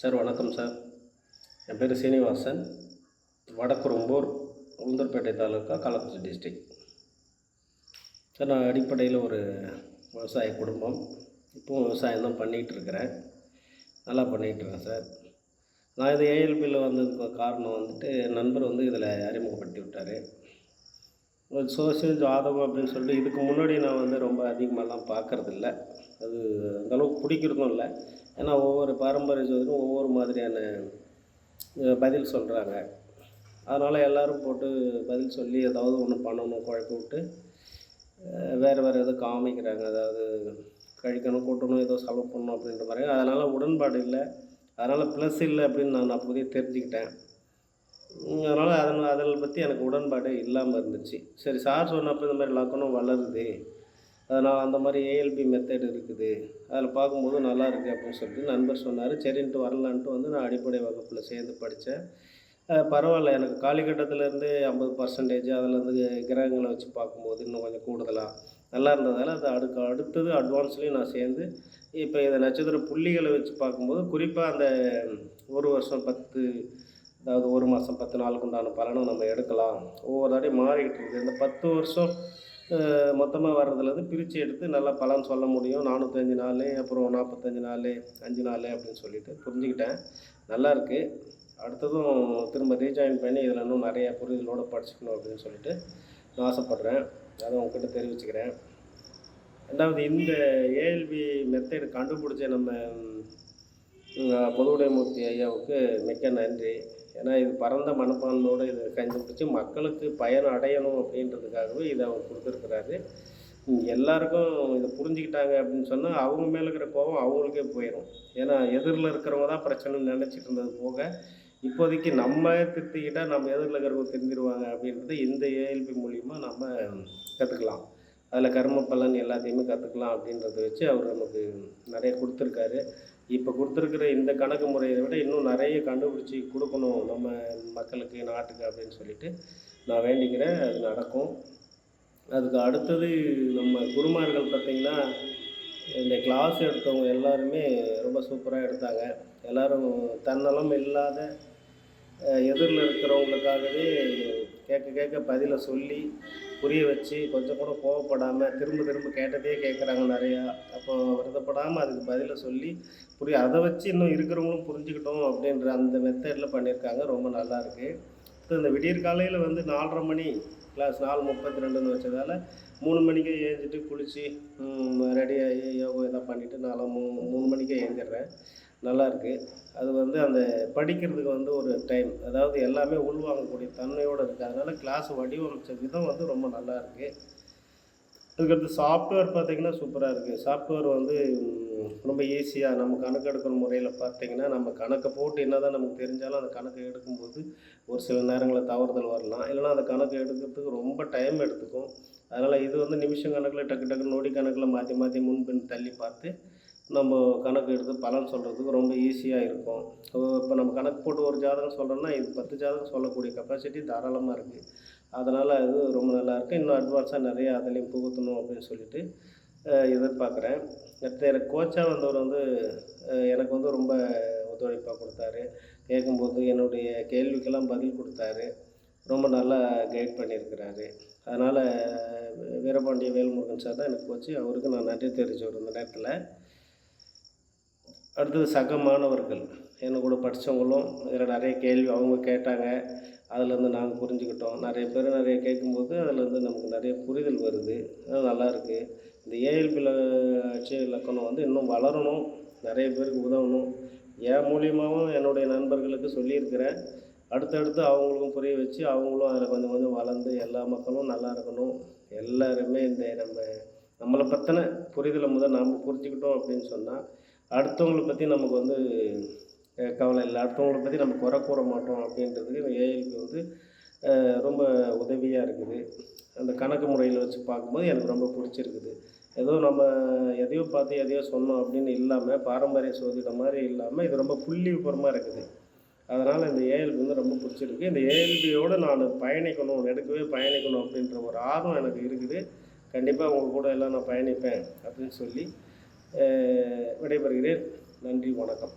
Sir வணக்கம் sir. என் பேர் சீனிவாசன். வடக்குரும்பூர் உளுந்தூர்பேட்டை தாலுக்கா கள்ளக்குறிச்சி டிஸ்ட்ரிக். சார் நான் அடிப்படையில் ஒரு விவசாய குடும்பம். இப்போவும் விவசாயம் தான் பண்ணிகிட்டு இருக்கிறேன். நல்லா பண்ணிகிட்ருக்கேன் சார். நான் இது ஏஎல்பியில் வந்ததுக்கு காரணம் வந்துட்டு நண்பர் வந்து இதில் அறிமுகப்படுத்தி விட்டார். சோசியல் ஜாதகம் அப்படின்னு சொல்லிட்டு இதுக்கு முன்னாடி நான் வந்து ரொம்ப அதிகமாகலாம் பார்க்கறதில்ல. அது அந்தளவுக்கு பிடிக்கிறதும் இல்லை. ஏன்னா ஒவ்வொரு பாரம்பரிய ஜோதிடம் ஒவ்வொரு மாதிரியான பதில் சொல்கிறாங்க அதனால் எல்லோரும் போட்டு பதில் சொல்லி ஏதாவது ஒன்று பண்ணணும் குழப்பி விட்டு வேறு வேறு எதோ காமிக்கிறாங்க. அதாவது கழிக்கணும் கூட்டணும் ஏதோ செலவு பண்ணணும் அப்படின்ற மாதிரி. அதனால் உடன்பாடு இல்லை. அதனால் ப்ளஸ் இல்லை அப்படின்னு நான் அப்போதே தெரிஞ்சுக்கிட்டேன். அதனால் அதனால் அதில் பற்றி எனக்கு உடன்பாடு இல்லாமல் இருந்துச்சு. சரி சார் சொன்னப்போ இந்த மாதிரி லக்கணம் வளருது. அதனால் அந்த மாதிரி ஏஎல்பி மெத்தட் இருக்குது. அதில் பார்க்கும்போது நல்லா இருக்குது அப்படின்னு சொல்லிட்டு நண்பர் சொன்னார். சரின்ட்டு வரலான்ட்டு வந்து நான் அடிப்படை வகுப்பில் சேர்ந்து படித்தேன் பரவாயில்ல எனக்கு காலிக்கட்டத்துலேருந்து ஐம்பது பர்சன்டேஜ் அதில் வந்து கிரகங்களை வச்சு பார்க்கும்போது இன்னும் கொஞ்சம் கூடுதலாக நல்லா இருந்ததால் அது அடுக்கு அடுத்தது அட்வான்ஸ்லேயும் நான் சேர்ந்து இப்போ இந்த நட்சத்திர புள்ளிகளை வச்சு பார்க்கும்போது குறிப்பாக அந்த ஒரு வருஷம் பத்து அதாவது ஒரு மாதம் பத்து நாளுக்கு உண்டான பலனும் நம்ம எடுக்கலாம். ஒவ்வொரு தாட்டி மாறிக்கிட்டு இருக்குது இந்த பத்து வருஷம் மொத்தமாக வர்றதுலேருந்து பிரித்து எடுத்து நல்லா பலன் சொல்ல முடியும். நானூற்றஞ்சு நாள் அப்புறம் நாற்பத்தஞ்சு நாள் அஞ்சு நாள் அப்படின்னு சொல்லிட்டு புரிஞ்சுக்கிட்டேன். நல்லா இருக்குது அடுத்ததும் திரும்ப ரீஜாயின் பண்ணி இதில் இன்னும் நிறைய புரிதலோடு படிச்சுக்கணும் அப்படின்னு சொல்லிட்டு நான் ஆசைப்பட்றேன். அதை உங்ககிட்ட தெரிவிச்சுக்கிறேன். ரெண்டாவது இந்த ஏஎல்பி மெத்தேடு கண்டுபிடிச்ச நம்ம பொதுவுடைமூர்த்தி ஐயாவுக்கு மிக்க நன்றி. ஏன்னா இது பரந்த மனப்பான்மையோடு இதை கண்டுபிடிச்சி மக்களுக்கு பயன் அடையணும் அப்படின்றதுக்காகவே இதை அவர் கொடுத்துருக்குறாரு. எல்லாருக்கும் இதை புரிஞ்சுக்கிட்டாங்க அப்படின்னு சொன்னால் அவங்க மேலே இருக்கிற கோபம் அவங்களுக்கே போயிடும் ஏன்னா எதிரில் இருக்கிறவங்க தான் பிரச்சனைன்னு நினச்சிட்டு இருந்தது போக இப்போதைக்கு நம்ம திருத்திக்கிட்டால் நம்ம எதிரில் இருக்கிறவங்க தெரிஞ்சிருவாங்க அப்படின்றது இந்த ஏஎல்பி மூலிமா நம்ம கற்றுக்கலாம் அதில் கர்ம பலன் எல்லாத்தையுமே கற்றுக்கலாம் அப்படின்றத வச்சு அவர் நமக்கு நிறைய கொடுத்துருக்காரு. இப்போ கொடுத்துருக்குற இந்த கணக்கு முறையை விட இன்னும் நிறைய கண்டுபிடிச்சி கொடுக்கணும் நம்ம மக்களுக்கு நாட்டுக்கு அப்படின்னு சொல்லிட்டு நான் வேண்டிக்கிறேன். அது நடக்கும். அதுக்கு அடுத்தது நம்ம குருமார்கள் பார்த்திங்கன்னா இந்த கிளாஸ் எடுத்தவங்க எல்லாருமே ரொம்ப சூப்பராக எடுத்தாங்க. எல்லோரும் தன்னலம் இல்லாத எதிரில் இருக்கிறவங்களுக்காகவே கேட்க கேட்க பதிலை சொல்லி புரிய வச்சு கொஞ்சம் கூட கோவப்படாமல் திரும்ப திரும்ப கேட்டதே கேட்குறாங்க நிறையா. அப்போ வருத்தப்படாமல் அதுக்கு பதிலை சொல்லி புரிய அதை வச்சு இன்னும் இருக்கிறவங்களும் புரிஞ்சுக்கிட்டோம் அப்படின்ற அந்த மெத்தடில் பண்ணியிருக்காங்க. ரொம்ப நல்லா இருக்குது ஸோ இந்த விடியற் காலையில் வந்து நாலரை மணி கிளாஸ் நாலு முப்பத்தி ரெண்டுன்னு வச்சதால் மூணு மணிக்கே ஏஞ்சிட்டு குளித்து ரெடியாகி யோகா இதெல்லாம் பண்ணிவிட்டு நாலாம் மூ மூணு மணிக்கே ஏஞ்சிடுறேன் நல்லாயிருக்கு அது வந்து அந்த படிக்கிறதுக்கு வந்து ஒரு டைம் அதாவது எல்லாமே உள்வாங்கக்கூடிய தன்மையோடு இருக்குது அதனால் கிளாஸ் வடிவமைச்ச விதம் வந்து ரொம்ப நல்லா இருக்குது அதுக்கடுத்து சாஃப்ட்வேர் பார்த்திங்கன்னா சூப்பராக இருக்குது சாஃப்ட்வேர் வந்து ரொம்ப ஈஸியாக நம்ம கணக்கு எடுக்கிற முறையில் பார்த்திங்கன்னா நம்ம கணக்கை போட்டு என்ன தான் நமக்கு தெரிஞ்சாலும் அந்த கணக்கை எடுக்கும்போது ஒரு சில நேரங்களில் தவறுதல் வரலாம். இல்லைன்னா அந்த கணக்கு எடுக்கிறதுக்கு ரொம்ப டைம் எடுத்துக்கும். அதனால் இது வந்து நிமிஷம் கணக்கில் டக்கு டக்கு நொடி கணக்கில் மாற்றி மாற்றி முன்பின் தள்ளி பார்த்து நம்ம கணக்கு எடுத்து பலன் சொல்கிறதுக்கு ரொம்ப ஈஸியாக இருக்கும். இப்போ நம்ம கணக்கு போட்டு ஒரு ஜாதகம் சொல்கிறோன்னா இது பத்து ஜாதகம் சொல்லக்கூடிய கெப்பாசிட்டி தாராளமாக இருக்குது அதனால் அது ரொம்ப நல்லாயிருக்கும் இன்னும் அட்வான்ஸாக நிறைய அதுலேயும் புகுத்தணும் அப்படின்னு சொல்லிட்டு எதிர்பார்க்குறேன். அடுத்து எனக்கு கோச்சாக வந்தவர் வந்து எனக்கு வந்து ரொம்ப ஒத்துழைப்பாக கொடுத்தாரு. கேட்கும்போது என்னுடைய கேள்விக்கெல்லாம் பதில் கொடுத்தாரு. ரொம்ப நல்லா கைட் பண்ணியிருக்கிறாரு. அதனால் வீரபாண்டிய வேல்முருகன் சார் தான் எனக்கு கோச்சு அவருக்கு நான் நன்றி தெரிவிச்சுக்கிறேன் இந்த நேரத்தில். அடுத்தது சக மாணவர்கள். என்ன கூட படித்தவங்களும் இதில் நிறைய கேள்வி அவங்க கேட்டாங்க. அதுலேருந்து நாங்கள் புரிஞ்சுக்கிட்டோம். நிறைய பேர் நிறைய கேட்கும்போது அதுலேருந்து நமக்கு நிறைய புரிதல் வருது. அது நல்லாயிருக்கு இந்த ஏஎல்பி அட்சய இலக்கணம் வந்து இன்னும் வளரணும். நிறைய பேருக்கு உதவணும். என் மூலியமாகவும் என்னுடைய நண்பர்களுக்கு சொல்லியிருக்கிறேன். அடுத்தடுத்து அவங்களுக்கும் புரிய வச்சு அவங்களும் அதில் கொஞ்சம் கொஞ்சம் வளர்ந்து எல்லா மக்களும் நல்லா இருக்கணும். எல்லாருமே இந்த நம்ம நம்மளை பற்றின புரிதலை முதல் நாம் புரிஞ்சுக்கிட்டோம் அப்படின்னு சொன்னால் அடுத்தவங்களை பற்றி நமக்கு வந்து கவலை இல்லை. அடுத்தவங்களை பற்றி நம்ம குறை கூற மாட்டோம் அப்படின்றதுக்கு இந்த ஏஎல்பி வந்து ரொம்ப உதவியாக இருக்குது. அந்த கணக்கு முறையில் வச்சு பார்க்கும்போது எனக்கு ரொம்ப பிடிச்சிருக்குது. ஏதோ நம்ம எதையோ பார்த்து எதையோ சொன்னோம் அப்படின்னு இல்லாமல் பாரம்பரிய சோதிடம் மாதிரி இல்லாமல் இது ரொம்ப புள்ளி விபரமாக இருக்குது. அதனால் இந்த ஏஎல்பி வந்து ரொம்ப பிடிச்சிருக்கு. இந்த ஏஎல்பியோடு நான் பயணிக்கணும் எடுக்கவே பயணிக்கணும் அப்படின்ற ஒரு ஆர்வம் எனக்கு இருக்குது. கண்டிப்பாக உங்கள் கூட எல்லாம் நான் பயணிப்பேன் அப்படின்னு சொல்லி விடைபெறுகிறேன். நன்றி வணக்கம்.